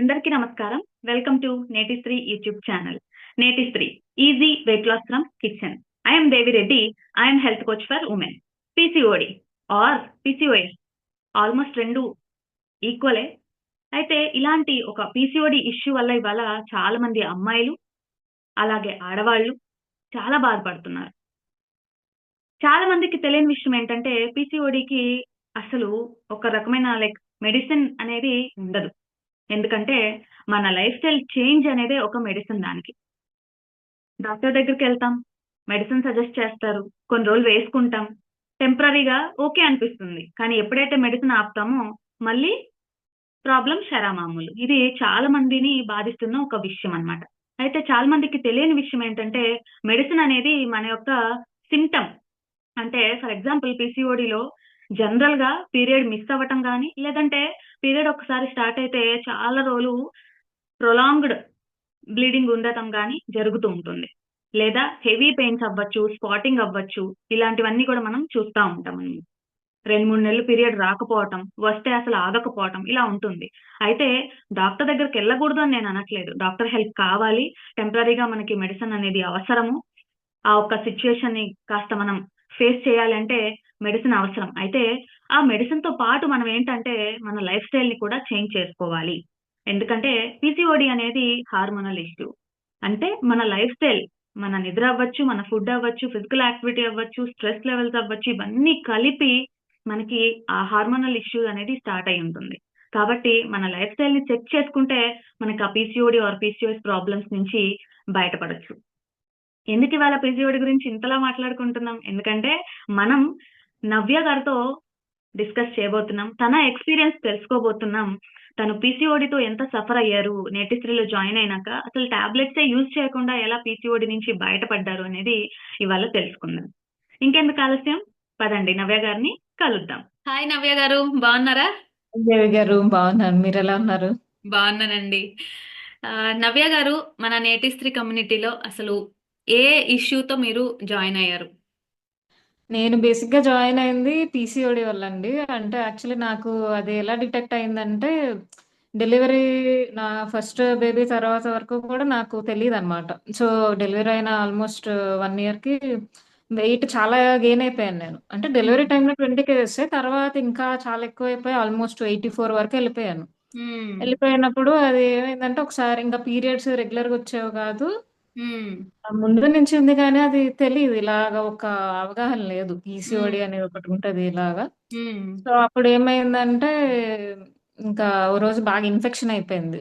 అందరికీ నమస్కారం. Welcome to Netistri YouTube channel Netistri easy weight loss from kitchen I'm Devireddy I'm health coach for women PCOD or PCOS almost రెండు ఈక్వలే అయితే ఇలాంటి ఒక PCOD issue వల్ల ఇవాళ చాలా మంది అమ్మాయిలు అలాగే ఆడవాళ్ళు చాలా బాధపడుతున్నారు. చాలా మందికి తెలియని విషయం ఏంటంటే పీసీఓడికి అసలు ఒక రకమైన లైక్ మెడిసిన్ అనేది ఉండదు. ఎందుకంటే మన లైఫ్ స్టైల్ చేంజ్ అనేది ఒక మెడిసిన్ దానికి. డాక్టర్ దగ్గరికి వెళ్తాం మెడిసిన్ సజెస్ట్ చేస్తారు కొన్ని రోజులు వేసుకుంటాం టెంపరీగా ఓకే అనిపిస్తుంది. కానీ ఎప్పుడైతే మెడిసిన్ ఆపుతామో మళ్ళీ ప్రాబ్లం శరామామూలు ఇది చాలా మందిని బాధిస్తున్న ఒక విషయం అన్నమాట. అయితే చాలా మందికి తెలియని విషయం ఏంటంటే మెడిసిన్ అనేది మన యొక్క సిమ్టమ్ అంటే ఫర్ ఎగ్జాంపుల్ పిసిఓడిలో జనరల్గా పీరియడ్ మిస్ అవ్వటం కానీ లేదంటే పీరియడ్ ఒకసారి స్టార్ట్ అయితే చాలా రోజులు ప్రొలాంగ్డ్ బ్లీడింగ్ ఉండటం కానీ జరుగుతూ ఉంటుంది. లేదా హెవీ పెయిన్స్ అవ్వచ్చు స్పాటింగ్ అవ్వచ్చు ఇలాంటివన్నీ కూడా మనం చూస్తూ ఉంటాం రెండు మూడు నెలలు పీరియడ్ రాకపోవటం వస్తే అసలు ఆగకపోవటం ఇలా ఉంటుంది. అయితే డాక్టర్ దగ్గరికి వెళ్ళకూడదు అని నేను అనట్లేదు. డాక్టర్ హెల్ప్ కావాలి టెంపరీగా మనకి మెడిసిన్ అనేది అవసరము. ఆ ఒక్క సిచ్యువేషన్ని కాస్త మనం ఫేస్ చేయాలంటే మెడిసిన్ అవసరం. అయితే ఆ మెడిసిన్తో పాటు మనం ఏంటంటే మన లైఫ్ స్టైల్ని కూడా చేంజ్ చేసుకోవాలి. ఎందుకంటే పిసిఓడి అనేది హార్మోనల్ ఇష్యూ. అంటే మన లైఫ్ స్టైల్ మన నిద్ర అవ్వచ్చు మన ఫుడ్ అవ్వచ్చు ఫిజికల్ యాక్టివిటీ అవ్వచ్చు స్ట్రెస్ లెవెల్స్ అవ్వచ్చు ఇవన్నీ కలిపి మనకి ఆ హార్మోనల్ ఇష్యూ అనేది స్టార్ట్ అయి ఉంటుంది. కాబట్టి మన లైఫ్ స్టైల్ని చెక్ చేసుకుంటే మనకి ఆ పీసీఓడి ఆర్ పీసీఓఎస్ ప్రాబ్లమ్స్ నుంచి బయటపడొచ్చు. ఎందుకు ఇవాళ పీసీఓడి గురించి ఇంతలా మాట్లాడుకుంటున్నాం? ఎందుకంటే మనం నవ్య గారితో డిస్కస్ చేయబోతున్నాం. తన ఎక్స్పీరియన్స్ తెలుసుకోబోతున్నాం. తను పీసీఓడితో ఎంత సఫర్ అయ్యారు? నేటిశ్రీలో జాయిన్ అయినాక అసలు టాబ్లెట్స్ యూజ్ చేయకుండా ఎలా పీసీఓడి నుంచి బయటపడ్డారు అనేది ఇవాళ తెలుసుకుందాం. ఇంకెందుకు ఆలస్యం? పదండి నవ్య గారిని కలుద్దాం. హాయ్ నవ్య గారు బాగున్నారా? దేవి గారు బాగున్నాను మీరు ఎలా ఉన్నారు? బాగున్నానండి. ఆ, నవ్య గారు మన నేటిస్త్రీ కమ్యూనిటీలో అసలు ఏ ఇష్యూతో మీరు జాయిన్ అయ్యారు? నేను బేసిక్గా జాయిన్ అయింది పీసీఓడి వల్ల అండి అంటే యాక్చువల్లీ నాకు అది ఎలా డిటెక్ట్ అయిందంటే డెలివరీ నా ఫస్ట్ బేబీ తర్వాత వరకు కూడా నాకు తెలియదు అనమాట సో డెలివరీ అయిన ఆల్మోస్ట్ వన్ ఇయర్కి వెయిట్ చాలా గెయిన్ అయిపోయాను నేను. అంటే డెలివరీ టైంలో ట్వంటీ కేజెస్ తర్వాత ఇంకా చాలా ఎక్కువ అయిపోయి ఆల్మోస్ట్ ఎయిటీ ఫోర్ వరకు వెళ్ళిపోయాను. మ్మ్. వెళ్ళిపోయినప్పుడు అది ఏమైందంటే ఒకసారి ఇంకా పీరియడ్స్ రెగ్యులర్గా వచ్చేవి కాదు. ఆ ముందు నుంచి ఉంది కానీ అది తెలియదు ఇలాగ ఒక అవగాహన లేదు పీసీఓడి. అనేది ఒకటి ఉంటది ఇలాగా. సో అప్పుడు ఏమైందంటే ఇంకా ఓ రోజు బాగా ఇన్ఫెక్షన్ అయిపోయింది.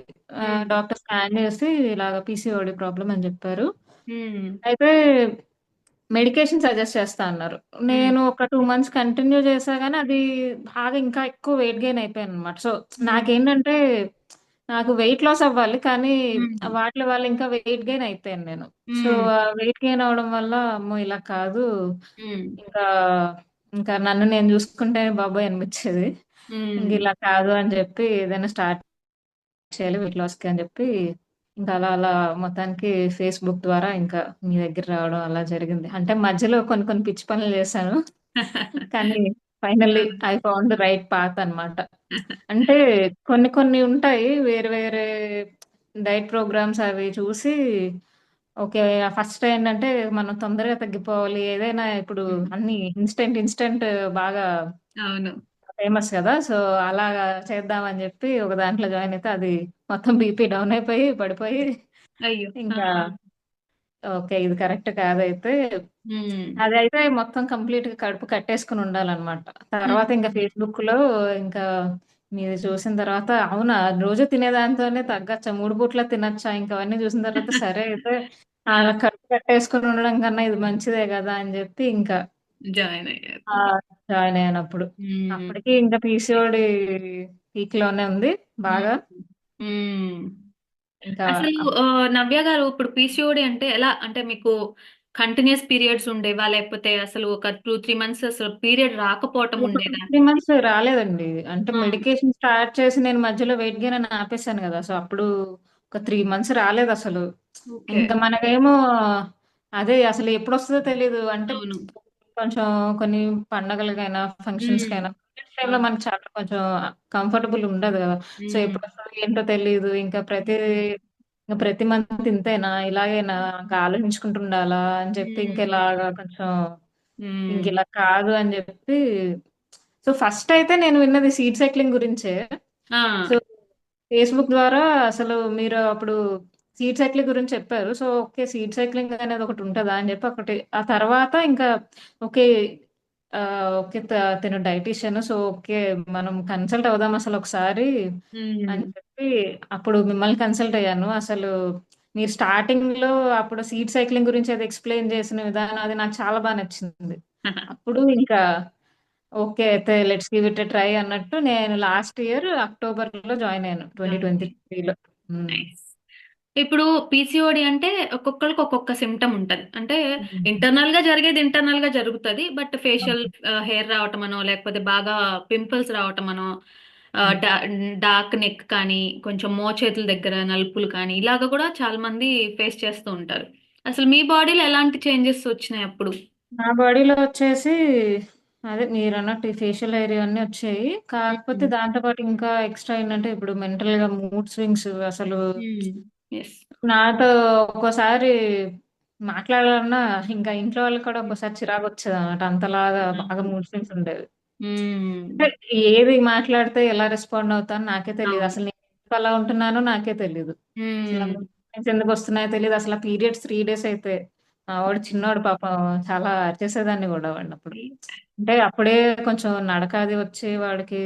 డాక్టర్ స్కాన్ చేసి ఇలాగ పీసీఓడి ప్రాబ్లం అని చెప్పారు. అయితే మెడికేషన్ సజెస్ట్ చేస్తా అన్నారు. నేను ఒక టూ మంత్స్ కంటిన్యూ చేసా కానీ అది బాగా ఇంకా ఎక్కువ వెయిట్ గెయిన్ అయిపోయాను అనమాట సో. నాకేంటంటే నాకు వెయిట్ లాస్ అవ్వాలి కానీ. వాటి వల్ల ఇంకా వెయిట్ గెయిన్ అయిపోయాను నేను సో. వెయిట్ గెయిన్ అవడం వల్ల అమ్మో ఇలా కాదు. ఇంకా ఇంకా నన్ను నేను చూసుకుంటే బాబాయ్ అనిపించేది ఇంక. ఇలా కాదు అని చెప్పి ఏదైనా స్టార్ట్ చేయాలి వెయిట్ లాస్కి అని చెప్పి ఇంకా అలా అలా మొత్తానికి ఫేస్బుక్ ద్వారా ఇంకా మీ దగ్గర రావడం అలా జరిగింది అంటే మధ్యలో కొన్ని కొన్ని పిచ్చి పనులు చేశాను కానీ finally I found right path అన్నమాట అంటే కొన్ని కొన్ని ఉంటాయి వేరే వేరే డైట్ ప్రోగ్రామ్స్ అవి చూసి ఓకే ఫస్ట్ ఏంటంటే మనం తొందరగా తగ్గిపోవాలి ఏదైనా ఇప్పుడు. అన్ని ఇన్స్టెంట్ ఇన్స్టెంట్ బాగా అవును ఫేమస్ కదా సో అలాగా చేద్దామని చెప్పి ఒక దాంట్లో జాయిన్ అయితే అది మొత్తం బీపీ డౌన్ అయిపోయి పడిపోయి అయ్యో ఇంకా. ఓకే ఇది కరెక్ట్ కాదైతే. అదైతే మొత్తం కంప్లీట్గా కడుపు కట్టేసుకుని ఉండాలన్నమాట తర్వాత ఇంకా. ఫేస్బుక్లో ఇంకా మీది చూసిన తర్వాత అవునా రోజు తినేదాంతోనే తగ్గచ్చా మూడు పూట్ల తినచ్చా ఇంకా అవన్నీ చూసిన తర్వాత సరే అయితే అలా కడుపు కట్టేసుకుని ఉండడం కన్నా ఇది మంచిదే కదా అని చెప్పి ఇంకా జాయిన్ అయ్యారు ఆ జాయిన్ అయ్యానప్పుడు మ్మ్. అప్పటికి ఇంకా పీసీఓడి పీక్లోనే ఉంది బాగా. అసలు ఆ, నవ్య గారు ఇప్పుడు పీసీఓడి అంటే ఎలా? అంటే మీకు కంటిన్యూస్ పీరియడ్స్ ఉండేవా? లేకపోతే అసలు ఒక టూ త్రీ మంత్స్ అసలు పీరియడ్ రాకపోవటం ఒక ఉండేదా? త్రీ మంత్స్ రాలేదండి. అంటే ఆ, మెడికేషన్ స్టార్ట్ చేసి నేను మధ్యలో వెయిట్ గెయిన్ అని ఆపేశాను కదా. సో అప్పుడు ఒక త్రీ మంత్స్ రాలేదు అసలు. ఓకే. ఇంకా మనకేమో అదే అసలు ఎప్పుడు వస్తుందో తెలియదు అంటే అవును. కొంచెం కొన్ని పండగలకైనా ఫంక్షన్స్ మ్మ్. కైనా టైంలో మనకు చాలా కొంచెం కంఫర్టబుల్ ఉండదు కదా. సో ఉమ్, ఎప్పుడు వస్తుందో ఏంటో తెలియదు ఇంకా ప్రతి ఇంకా ప్రతి మంత్ ఇంతేనా? ఇలాగేనా? ఇంకా ఆలోచించుకుంటుండాలా? అని చెప్పి ఇంకెలాగా కొంచెం ఇంక ఇలా కాదు అని చెప్పి సో ఫస్ట్ అయితే నేను విన్నది సీడ్ సైక్లింగ్ గురించే. ఆ, సో ఫేస్బుక్ ద్వారా అసలు మీరు అప్పుడు సీడ్ సైక్లింగ్ గురించి చెప్పారు. సో ఓకే సీడ్ సైక్లింగ్ అనేది ఒకటి ఉంటుందా అని చెప్పి ఒకటి ఆ తర్వాత ఇంకా ఓకే ఓకే తను డైటీషియన్ సో ఓకే మనం కన్సల్ట్ అవుదాం అసలు ఒకసారి అని చెప్పి అప్పుడు మిమ్మల్ని కన్సల్ట్ అయ్యాను. అసలు మీరు స్టార్టింగ్లో అప్పుడు సీడ్ సైక్లింగ్ గురించి అది ఎక్స్ప్లెయిన్ చేసిన విధానం అది నాకు చాలా బాగా నచ్చింది. అప్పుడు ఇంకా ఓకే అయితే లెట్స్ గివ్ ఇట్ ట్రై అన్నట్టు నేను లాస్ట్ ఇయర్ అక్టోబర్లో జాయిన్ అయ్యాను ట్వంటీ ట్వంటీ త్రీలో. ఇప్పుడు పీసీఓడి అంటే ఒక్కొక్కరికి ఒక్కొక్క సిమ్టమ్ ఉంటది. అంటే ఇంటర్నల్గా జరిగేది ఇంటర్నల్గా జరుగుతుంది బట్ ఫేషియల్ హెయిర్ రావటం అనో లేకపోతే బాగా పింపుల్స్ రావటం అనో డార్క్ నెక్ కానీ కొంచెం మోచేతుల దగ్గర నలుపులు కానీ ఇలాగ కూడా చాలా మంది ఫేస్ చేస్తూ ఉంటారు. అసలు మీ బాడీలో ఎలాంటి చేంజెస్ వచ్చినాయి అప్పుడు? నా బాడీలో వచ్చేసి అదే మీరు అన్నట్టు ఫేషియల్ ఏరియా అన్ని వచ్చాయి. కాకపోతే దాంతో పాటు ఇంకా ఎక్స్ట్రా ఏంటంటే ఇప్పుడు మెంటల్గా మూడ్ స్వింగ్స్ అసలు నాతో ఒక్కోసారి మాట్లాడాలన్నా ఇంకా ఇంట్లో వాళ్ళకి కూడా ఒక్కోసారి చిరాకు వచ్చేది అనమాట అంతలాగా బాగా మూడ్ స్వింగ్స్ ఉండేవి అంటే ఏది మాట్లాడితే ఎలా రెస్పాండ్ అవుతాను నాకే తెలియదు. అసలు నేను అలా ఉంటున్నానో నాకే తెలియదు. స్వింగ్స్ ఎందుకు వస్తున్నాయో తెలియదు. అసలు పీరియడ్స్ త్రీ డేస్ అయితే వాడు చిన్నోడు పాపం చాలా అరిచేసేదాన్ని కూడా వాడిని అప్పుడు. అంటే అప్పుడే కొంచెం నడక అది వచ్చి వాడికి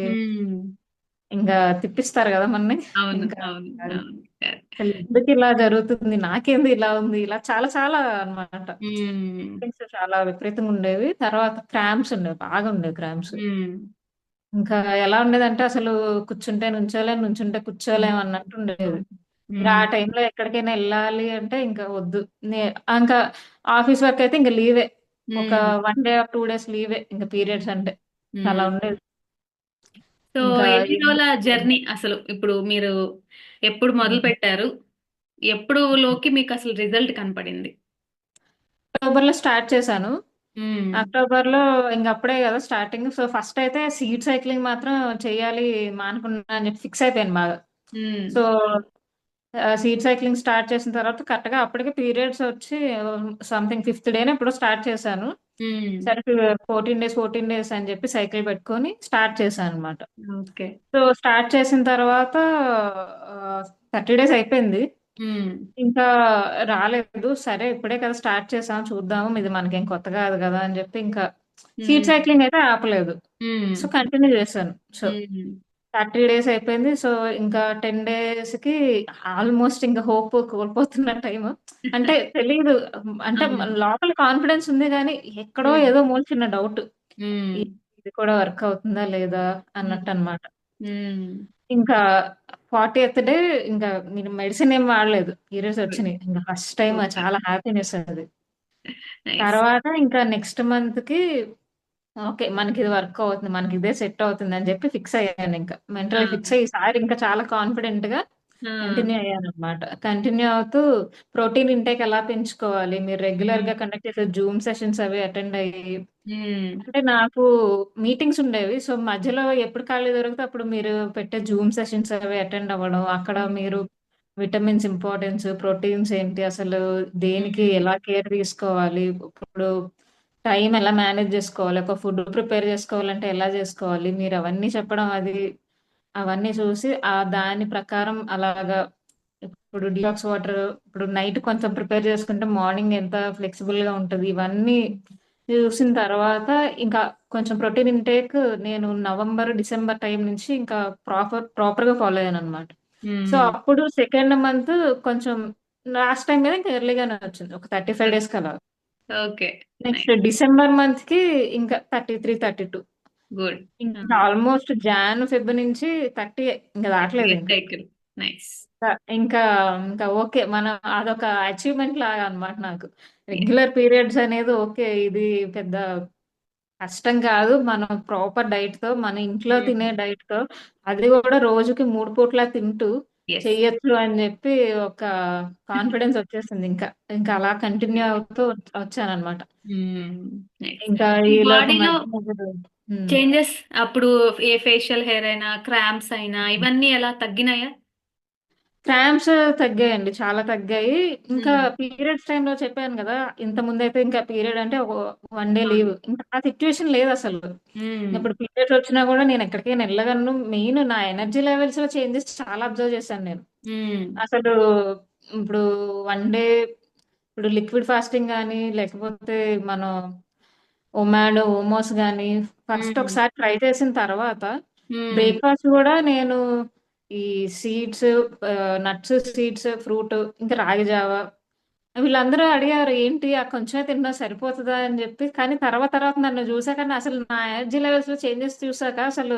ఇంకా తిప్పిస్తారు కదా మనని. ఎందుకు ఇలా జరుగుతుంది? నాకేంది ఇలా ఉంది? ఇలా చాలా చాలా. థింగ్స్ చాలా విపరీతంగా ఉండేవి. తర్వాత క్రాంప్స్ ఉండేవి బాగా ఉండేవి క్రాంప్స్. మ్మ్. ఇంకా ఎలా ఉండేదంటే అసలు కూర్చుంటే నుంచోలేం నుంచుంటే కూర్చోలేం అన్నట్టు ఉండేది. ఆ. టైంలో ఎక్కడికైనా వెళ్ళాలి అంటే ఇంకా వద్దు. ఇంకా ఆఫీస్ వర్క్ అయితే ఇంకా లీవే. ఒక. One day or two days leeway. ఇంకా పీరియడ్స్ అంటే. అలా. ఉండేది. సో ఎన్ని రోజుల జర్నీ అసలు? ఇప్పుడు మీరు ఎప్పుడు మొదలు పెట్టారు? ఎప్పుడు లోకి మీకు అసలు రిజల్ట్ కనపడింది? అక్టోబర్లో స్టార్ట్ చేశాను. అక్టోబర్లో ఇంక అప్పుడే కదా స్టార్టింగ్. సో ఫస్ట్ అయితే సీడ్ సైక్లింగ్ మాత్రం చేయాలి మానుకున్నా అని చెప్పి ఫిక్స్ అయిపోయాను బాగా. సో సీడ్ సైక్లింగ్ స్టార్ట్ చేసిన తర్వాత కరెక్ట్గా అప్పటికే పీరియడ్స్ వచ్చి సంథింగ్ ఫిఫ్త్ డేనే ఎప్పుడో స్టార్ట్ చేశాను. సరే ఫోర్టీన్ డేస్ ఫోర్టీన్ డేస్ అని చెప్పి సైకిల్ పెట్టుకొని స్టార్ట్ చేశాను అనమాట ఓకే. సో స్టార్ట్ చేసిన తర్వాత థర్టీ డేస్ అయిపోయింది. ఇంకా రాలేదు. సరే ఇప్పుడే కదా స్టార్ట్ చేసాం చూద్దాము. ఇది మనకేం కొత్త కాదు కదా అని చెప్పి ఇంకా సీడ్ సైక్లింగ్ అయితే ఆపలేదు. సో కంటిన్యూ చేశాను. సో. థర్టీ డేస్ అయిపోయింది సో ఇంకా టెన్ డేస్కి ఆల్మోస్ట్ ఇంకా హోప్ కోల్పోతున్న టైం అంటే తెలియదు అంటే. లోపల కాన్ఫిడెన్స్ ఉంది కానీ ఎక్కడో. ఏదో మూల చిన్న డౌట్. ఇది కూడా వర్క్ అవుతుందా లేదా అన్నట్టు అన్నమాట మ్మ్. ఇంకా ఫార్టీ ఎత్ డే ఇంకా నేను మెడిసిన్ ఏం వాడలేదు పీరియడ్స్ వచ్చినాయి ఇంకా ఫస్ట్ టైం. చాలా హ్యాపీనెస్ అది. తర్వాత ఇంకా నెక్స్ట్ మంత్కి ఓకే మనకి ఇది వర్క్ అవుతుంది మనకి ఇదే సెట్ అవుతుంది అని చెప్పి ఫిక్స్ అయ్యాను ఇంకా మెంటల్. ఫిక్స్ అయ్యి ఈసారి ఇంకా చాలా కాన్ఫిడెంట్గా. కంటిన్యూ అయ్యాను అనమాట కంటిన్యూ అవుతూ ప్రోటీన్ ఇంటేక్ ఎలా పెంచుకోవాలి మీరు రెగ్యులర్గా కండక్ట్ చేసే జూమ్ సెషన్స్ అవి అటెండ్ అయ్యి. అంటే నాకు మీటింగ్స్ ఉండేవి సో మధ్యలో ఎప్పుడు ఖాళీ దొరికితే అప్పుడు మీరు పెట్టే జూమ్ సెషన్స్ అవి అటెండ్ అవ్వడం అక్కడ మీరు విటమిన్స్ ఇంపార్టెన్స్ ప్రోటీన్స్ ఏంటి అసలు దేనికి. ఎలా కేర్ తీసుకోవాలి ఇప్పుడు టైం ఎలా మేనేజ్ చేసుకోవాలి? ఒక ఫుడ్ ప్రిపేర్ చేసుకోవాలంటే ఎలా చేసుకోవాలి? మీరు అవన్నీ చెప్పడం అది అవన్నీ చూసి ఆ దాని ప్రకారం అలాగా ఇప్పుడు డిటాక్స్ వాటర్ ఇప్పుడు నైట్ కొంచెం ప్రిపేర్ చేసుకుంటే మార్నింగ్ ఎంత ఫ్లెక్సిబుల్గా ఉంటుంది? ఇవన్నీ చూసిన తర్వాత ఇంకా కొంచెం ప్రోటీన్ ఇంటేక్ నేను నవంబర్ డిసెంబర్ టైం నుంచి ఇంకా ప్రాపర్ ప్రాపర్గా ఫాలో అయ్యాను అనమాట సో. అప్పుడు సెకండ్ మంత్ కొంచెం లాస్ట్ టైం మీద ఇంకా ఎర్లీగానే వచ్చింది. ఒక థర్టీ ఫైవ్ డేస్ కలా. ఓకే. నెక్స్ట్ డిసెంబర్ మంత్కి ఇంకా thirty three thirty two good. ఇంకా ఆల్మోస్ట్ జాన్ ఫెబ్ నుంచి థర్టీ ఇంకా దాటలేదు ఇంకా. నైస్. ఇంకా ఇంకా ఓకే. మనం అదొక అచీవ్మెంట్ లాగా అన్నమాట నాకు రెగ్యులర్ పీరియడ్స్ అనేది ఓకే. ఇది పెద్ద కష్టం కాదు. మనం ప్రాపర్ డైట్తో మన ఇంట్లో తినే డైట్తో అది కూడా రోజుకి మూడు పూట్ల తింటూ చెయ్యొచ్చు అని చెప్పి ఒక కాన్ఫిడెన్స్ వచ్చేసింది ఇంకా ఇంకా అలా కంటిన్యూ అవుతూ వచ్చానన్నమాట ఇంకా ఈ లోపు బాడీలో మధ్య మధ్యలో హ్మ్. చేంజెస్ అప్పుడు ఏ ఫేషియల్ హెయిర్ అయినా, క్రాంప్స్ అయినా. ఇవన్నీ ఎలా తగ్గినాయా? క్రాంప్స్ తగ్గాయండి. చాలా తగ్గాయి. ఇంకా హ్మ్. పీరియడ్స్ టైమ్‌లో చెప్పాను గదా! ఇంతకుముందయితే ఇంకా పీరియడ్ అంటే ఒక 1 డే అవును. లీవ్. ఇంకా ఆ సిట్యుయేషన్ లేదసలు. హ్మ్. ఇప్పుడు పీరియడ్స్ వచ్చినా గూడా నేను ఎక్కడికైనా ఎళ్ళగలను. మెయిన్ నా ఎనర్జీ లెవెల్స్‌లో చేంజెస్ చాలా అబ్జర్వ్ చేశాను నేను. హ్మ్. అసలు ఇప్పుడు 1 డే ఇప్పుడు లిక్విడ్ ఫాస్టింగ్ గాని, లేకపోతే మనం ఒమాడ్, ఓమోస్ గాని ఫస్ట్ హ్మ్. ఒకసారి ట్రై చేసిన తర్వాత హ్మ్. బ్రేక్‌ఫాస్ట్ గూడా నేను ఈ సీడ్స్ నట్స్, సీడ్స్, ఫ్రూట్ ఇంకా రాగి జావ వీళ్ళందరూ అడిగారు. "ఏంటి ఆ కొంచెమే తిన్నావు సరిపోతదా?" అని జెప్పి. కానీ తర్వాత తర్వాత నన్ను జూసాక అసలు నా ఎనర్జీ లెవెల్స్‌లో చేంజెస్ చూసాక అసలు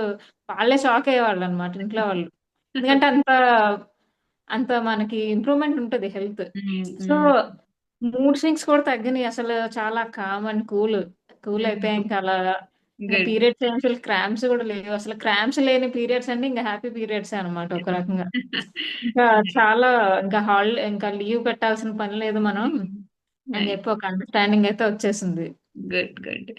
వాళ్ళే షాక్ అయ్యేవాళ్ళనమాట ఇంట్లో వాళ్ళు. ఎందుకంటే అంత, అంత మనకి ఇంప్రూవ్‌మెంట్ ఉంటది హెల్త్. సో. మూడ్ స్వింగ్స్ కూడా తగ్గినియి. అసలు చాలా కామ్ అండ్ కూల్. కూల్ అయిపోయా హ్మ్. ఇంకా అలాగా. పీరియడ్స్ ఏం అసలు క్రాంప్స్ గూడా లేవు. అసలు క్రాంప్స్ లేని పీరియడ్స్ అంటే ఇంక హ్యాపీ పీరియడ్సే అనమాట ఒక రకంగా. ఇంకా చాలా ఇంకా హాలిడే ఇంకా లీవ్ పెట్టాల్సిన పని లేదు మనం. అని. జెప్పి ఒక అండర్‌స్టాండింగ్ అయితే వచ్చేసింది. గుడ్. గుడ్.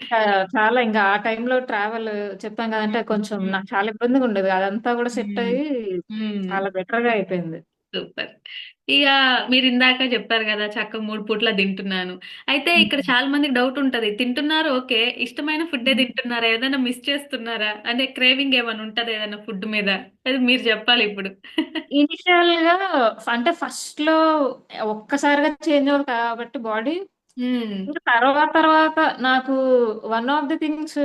చాలా ఇంకా ఆ టైంలో ట్రావెల్ చెప్పాను గదంటే హ్మ్. కొంచెం హ్మ్. నాకు చాలా ఇబ్బందిగా ఉండేది. అదంతా గూడా సెట్ హ్మ్. అయ్యి హ్మ్. చాలా బెటర్‌గా అయిపోయింది. సూపర్. ఇగ మీరిందాక జెప్పారు గదా! చక్కగా 3 పూట్ల తింటున్నాను. అయితే ఇక్కడ. చాలా మందికి డౌట్ ఉంటది. తింటున్నారు ఓకే. ఇష్టమైన ఫుడ్డే. తింటున్నారా? ఏదైనా మిస్ చేస్తున్నారా? అంటే క్రేవింగ్ ఏమన్నా ఉంటదా ఏదైనా ఫుడ్ మీద? అది మీరు జెప్పాలిప్పుడు. ఇనిషియల్‌గా అంటే ఫస్ట్‌లో ఒక్కసారిగా చేంజ్ అవ్వదు కాబట్టి బాడీ. హ్మ్. ఇంకా తర్వాత తర్వాత నాకు one of the things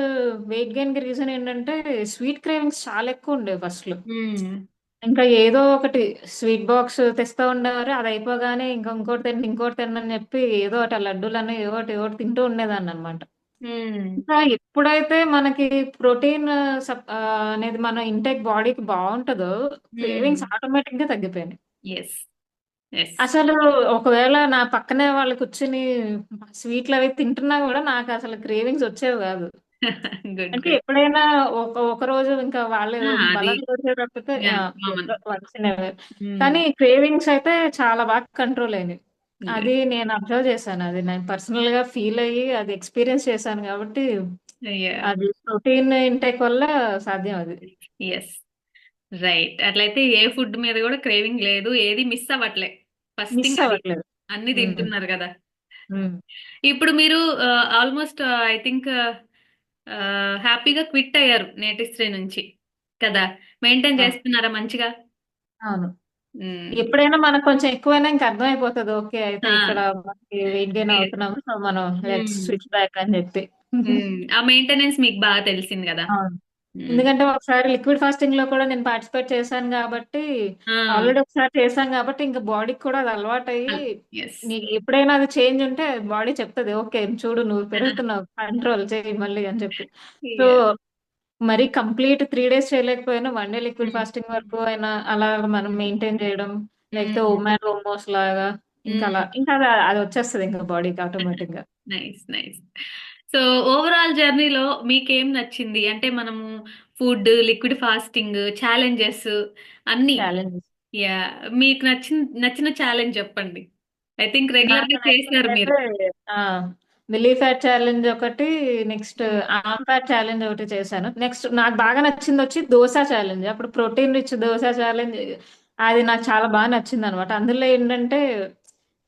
weight గెయిన్‌కి reason ఏంటంటే స్వీట్ క్రేవింగ్స్ చాలా ఎక్కువుండేవి ఫస్ట్‌లో. హ్మ్. ఇంకా ఏదో ఒకటి స్వీట్ బాక్స్ తెస్తా ఉండేవారు. అది అయిపోగానే ఇంక ఇంకోటి తిండి, ఇంకోటి తిండి అని చెప్పి ఏదో ఒకటి ఆ లడ్డూలని ఏవో ఒకటి, ఒకటి తింటూ ఉండేదాన్ననమాట. హ్మ్. ఇంకా ఎప్పుడైతే మనకి ప్రోటీన్ అనేది మన ఇంటేక్ బాడీకి బావుంటదో హ్మ్. క్రేవింగ్స్ ఆటోమేటిక్‌గా తగ్గిపోయినాయి. యెస్. యెస్. అసలు ఒకవేళ నా పక్కనే వాళ్ళు కూర్చొని స్వీట్‌లవి తింటున్నా గూడా నాకసలు క్రేవింగ్స్ వచ్చేవి గాదు. గుడ్. అంటే. ఎప్పుడైనా ఒక ఒకరోజు ఇంకా వాళ్ళు తప్పితే. కానీ క్రేవింగ్స్ అయితే చాలా బాగా కంట్రోల్ అయినాయి. గుడ్. అది నేను అబ్జర్వ్ చేశాను. అది నేను పర్సనల్‌గా ఫీల్ అయ్యి అది ఎక్స్‌పీరియన్స్ చేశాను గాబట్టి యాహ్! అది ప్రోటీన్ ఇంటేక్ వల్ల సాధ్యం అది. యెస్. రైట్. అట్లయితే ఏ ఫుడ్ మీద గూడా క్రేవింగ్ లేదు. ఏది మిస్ అవ్వట్లే. First miss. అవ్వట్లేదు. అన్నీ. తింటున్నారు! హ్మ్. ఇప్పుడు మీరు ఆల్‌మోస్ట్ ఐ థింక్ హ్యాపీగా క్విట్ అయ్యారు నేటిస్ట్రీ నుంచి కదా! మెయింటైన్. చేస్తున్నారా మంచిగా? అవును. ఎప్పుడైనా మనకు కొంచెం ఎక్కువైనా ఇంక అర్థమైపోతది. ఓకే. అయితే! ఇక్కడ వెయిట్ గెయిన్ అవుతున్నాము. సో, మనం. స్విచ్ బ్యాక్ అని. హ్మ్. ఆ మెయింటెనెన్స్ మీకు బాగా తెలిసింది గదా! ఎందుకంటే ఒకసారి లిక్విడ్ ఫాస్టింగ్‌లో కూడా నేను పార్టిసిపేట్ చేశాను గాబట్టి, ఆ! ఆల్రెడీ ఒకసారి చేశాం గాబట్టి, ఇంక బాడీకి కూడా అది అలవాటయ్యి, అల్ యెస్. నీకు ఎప్పుడైనా అది చేంజ్ ఉంటే బాడీ చెప్తది. ఓకే. చూడు నువ్వు పెరుగుతున్నావు. కంట్రోల్ చెయ్యి మళ్ళీ అని చెప్పి. సో! మరి కంప్లీట్ 3 డేస్ చేయలేకపోయినా, 1 డే లిక్విడ్. ఫాస్టింగ్ వరకు అయినా అలా మనం మెయింటైన్ చేయడం, లేకపోతే. ఒమాటో మోమోస్ లాగా ఇంకలా హ్మ్. ఇంకా అది అదొచ్చేస్తది ఇంక బాడీకి ఆటోమేటిక్‌గా. నైస్. నైస్. సో, ఓవరాల్ జర్నీలో మీకేం నచ్చింది? అంటే మనము ఫుడ్, లిక్విడ్ ఫాస్టింగ్, ఛాలెంజెస్ అన్నీ. ఛాలెంజెస్. యాహ్! మీకు నచ్చిన నచ్చిన ఛాలెంజ్ చెప్పండి. ఐ థింక్ నాకు రెగ్యులర్‌గా చేసారు మీరు. బెల్లీ ఫ్యాట్ ఛాలెంజ్ ఒకటి, నెక్స్ట్. ఆర్మ్ ఫ్యాట్ ఛాలెంజ్ ఒకటి చేశాను. నెక్స్ట్ నాకు బాగా నచ్చిందొచ్చి దోస ఛాలెంజ్. అప్పుడు ప్రోటీన్ రిచ్ దోస ఛాలెంజ్ అది నాకు చాలా బాగా నచ్చిందనమాట. అందులో ఏంటంటే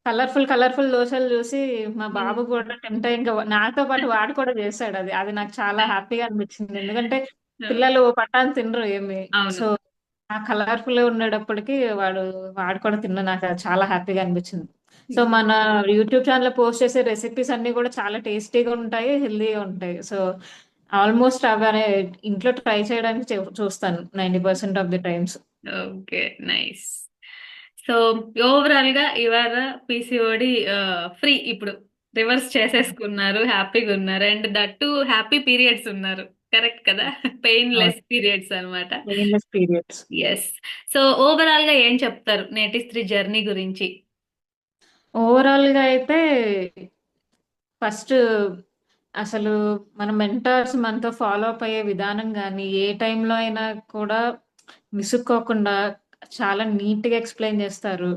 కలర్‌ఫుల్, కలర్‌ఫుల్ దోసలు చూసి మా బాబు హ్మ్. కూడా టెంప్ట్ అయ్యి ఇంక నాతో పాటు వాడు కూడా చేసాడది. అది అది నాకు చాలా హ్యాపీగా అనిపించింది. ఎందుకంటే! పిల్లలు పటాన్ తినరు ఏమి. అవును. సో, ఆ కలర్‌ఫుల్‌గా ఉండేటప్పటికి వాడు వాడు కూడా తిన్న నాకు చాలా హ్యాపీగా అనిపించింది. సో, హ్మ్. మన యూట్యూబ్ ఛానెల్‌లో పోస్ట్ చేసే రెసిపీస్ అన్నీ కూడా చాలా టేస్టీగా ఉంటాయి. హెల్తీగా ఉంటాయి. సో, ఆల్‌మోస్ట్ అవనే ఇంట్లో ట్రై చేయడానికి చూస్తాను 90% of the times. Okay. Nice. So, ఓవరాల్‌గా ఇవాళ పీసీఓడీ ఫ్రీ ఇప్పుడు. రివర్స్ చేసేసుకున్నారు. హ్యాపీగున్నారు. And that too happy periods ఉన్నారు. కరెక్ట్ కదా! అవును. పెయిన్‌లెస్ పీరియడ్స్ అన్నమాట. Painless periods. యెస్. సో, ఓవరాల్‌గా ఏం చెప్తారు నేటిస్త్రీ జర్నీ గురించి? ఓవరాల్‌గా అయితే ఫస్ట్ అసలు మన మెంటార్స్ మనతో ఫాలో అప్ అయ్యే విధానం గాని, ఏ టైంలో అయినా కూడా విసుక్కోకుండా చాలా నీట్‌గా ఎక్స్‌ప్లెయిన్ చేస్తారు.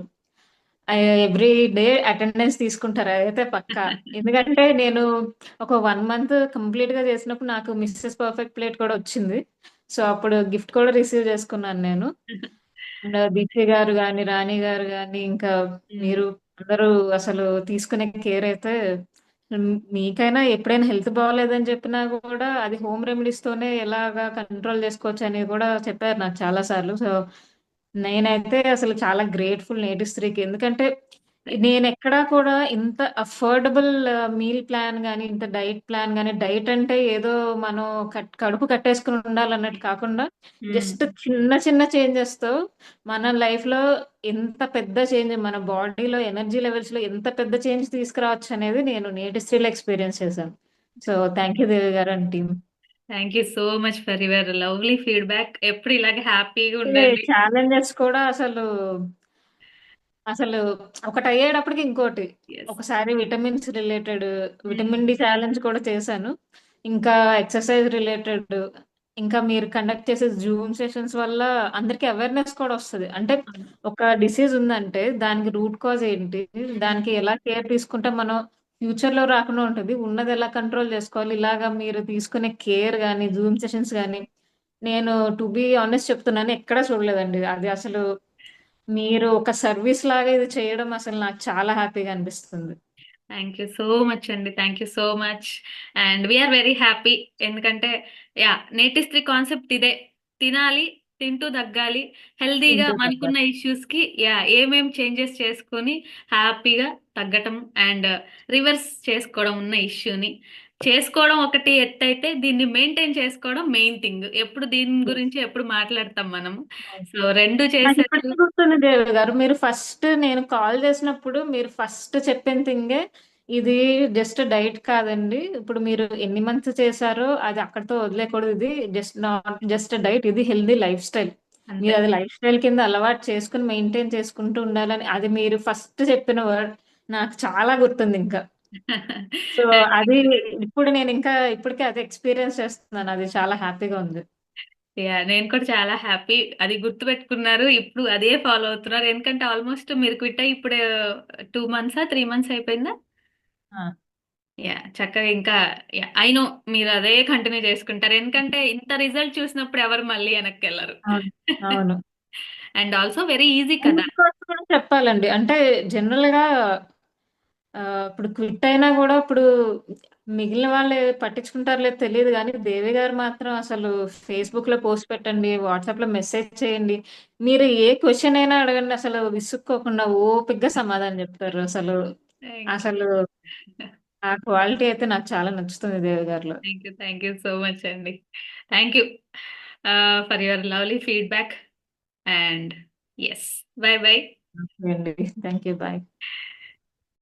ఎవ్రీ డే అటెండెన్స్ తీసుకుంటారు అదైతే పక్కా. ఎందుకంటే నేను ఒక వన్ మంత్ కంప్లీట్గా చేసినప్పుడు నాకు మిస్సెస్ పర్ఫెక్ట్ ప్లేట్ కూడా వచ్చింది. సో అప్పుడు గిఫ్ట్ కూడా రిసీవ్ చేసుకున్నాను నేను. అండ్ గారు కానీ రాణి గారు కానీ ఇంకా మీరు అందరూ అసలు తీసుకునే కేర్ అయితే మీకైనా ఎప్పుడైనా హెల్త్ బాగోలేదని చెప్పినా కూడా అది హోమ్ రెమెడీస్ తోనే ఎలాగా కంట్రోల్ చేసుకోవచ్చు అని కూడా చెప్పారు నాకు చాలా సార్లు. సో నేనైతే అసలు చాలా గ్రేట్ఫుల్ నేటివ్ స్త్రీకి. ఎందుకంటే నేను ఎక్కడా కూడా ఇంత అఫోర్డబుల్ మీల్ ప్లాన్ కానీ ఇంత డైట్ ప్లాన్ కానీ డైట్ అంటే ఏదో మనం కట్ కడుపు కట్టేసుకుని ఉండాలన్నట్టు కాకుండా జస్ట్ చిన్న చిన్న చేంజెస్తో మన లైఫ్లో ఎంత పెద్ద చేంజ్ మన బాడీలో ఎనర్జీ లెవెల్స్లో ఎంత పెద్ద చేంజ్ తీసుకురావచ్చు అనేది నేను నేటి స్త్రీలో ఎక్స్పీరియన్స్ చేశాను. సో థ్యాంక్ యూ దేవి గారు and team. Thank you so much for your lovely feedback ఎప్పుడు ఇలాగే హ్యాపీగా ఉండండి. ఛాలెంజెస్ కూడా అసలు అసలు ఒకటి అయ్యేటప్పటికి ఇంకోటి. Yes. ఒకసారి vitamins related vitamin D challenge కూడా చేశాను. ఇంకా ఎక్సర్సైజ్ రిలేటెడ్ ఇంకా మీరు కండక్ట్ చేసే జూమ్ సెషన్స్ వల్ల అందరికి అవేర్నెస్ కూడా వస్తుంది. అంటే ఒక డిసీజ్ ఉందంటే దానికి రూట్ కాజ్ ఏంటి? దానికి ఎలా కేర్ తీసుకుంటే మనం ఫ్యూచర్లో రాకుండా ఉంటుంది. ఉన్నది ఎలా కంట్రోల్ చేసుకోవాలి? ఇలాగా మీరు తీసుకునే కేర్ కానీ జూమ్ సెషన్స్ కానీ నేను టు బి ఆనెస్ట్ చెప్తున్నాను ఎక్కడా చూడలేదండి. అది అసలు మీరు ఒక సర్వీస్ లాగా ఇది చేయడం అసలు నాకు చాలా హ్యాపీగా అనిపిస్తుంది. థ్యాంక్ యూ సో మచ్ అండి. Thank you so much. And we're very happy. ఎందుకంటే యా నేటిస్త్రీ కాన్సెప్ట్ ఇదే. తినాలి తింటూ తగ్గాలి. హెల్దీగా మనకున్న ఇష్యూస్కి యా ఏమేం చేంజెస్ చేసుకొని హ్యాపీగా తగ్గటం అండ్ రివర్స్ చేసుకోవడం ఉన్న ఇష్యూని. చేసుకోవడం ఒకటి ఎత్తు అయితే దీన్ని మెయింటైన్ చేసుకోవడం మెయిన్ థింగ్. ఎప్పుడు దీని గురించి ఎప్పుడు మాట్లాడతాం మనం. సో రెండు గుర్తుంది దేవి గారు మీరు ఫస్ట్ నేను కాల్ చేసినప్పుడు మీరు ఫస్ట్ చెప్పిన థింగే ఇది జస్ట్ డైట్ కాదండి. ఇప్పుడు మీరు ఎన్ని మంత్స్ చేశారో అది అక్కడితో వదిలేకూడదు ఇది జస్ట్ నాట్ జస్ట్ డైట్. ఇది హెల్దీ లైఫ్ స్టైల్. మీరు అది లైఫ్ స్టైల్ కింద అలవాటు చేసుకుని మెయింటైన్ చేసుకుంటూ ఉండాలని అది మీరు ఫస్ట్ చెప్పిన వర్డ్. నాకు చాలా గుర్తుంది ఇంకా. సో అది ఇప్పుడు నేను ఇంకా ఇప్పటికే అది ఎక్స్పీరియన్స్ చేస్తున్నాను. అది చాలా హ్యాపీగా ఉంది. యా నేను కూడా చాలా హ్యాపీ. అది గుర్తుపెట్టుకున్నారు ఇప్పుడు అదే ఫాలో అవుతున్నారు. ఎందుకంటే ఆల్మోస్ట్ మీరు క్విట్ అయ్యి ఇప్పుడు టూ మంత్సా త్రీ మంత్స్ అయిపోయిందా. యా చక్కగా ఇంకా ఐ నో మీరు అదే కంటిన్యూ చేసుకుంటారు. ఎందుకంటే ఇంత రిజల్ట్ చూసినప్పుడు ఎవరు మళ్ళీ వెనక్కి వెళ్ళరు అవును. అండ్ ఆల్సో వెరీ ఈజీ కదా. కూడా చెప్పాలండి. అంటే జనరల్గా ఇప్పుడు క్విట్ అయినా కూడా ఇప్పుడు మిగిలిన వాళ్ళు పట్టించుకుంటారో లేదో తెలియదు కానీ దేవి గారు మాత్రం అసలు ఫేస్బుక్లో పోస్ట్ పెట్టండి వాట్సాప్లో మెసేజ్ చేయండి. మీరు ఏ క్వశ్చన్ అయినా అడగండి అసలు విసుక్కోకుండా ఓపిగ్గా సమాధానం చెప్తారు అసలు. అసలు ఆ క్వాలిటీ అయితే నాకు చాలా నచ్చుతుంది దేవి గారిలో. Thank you thank you so much అండి. Thank you for your lovely feedback and yes bye bye okay అండి. Thank you bye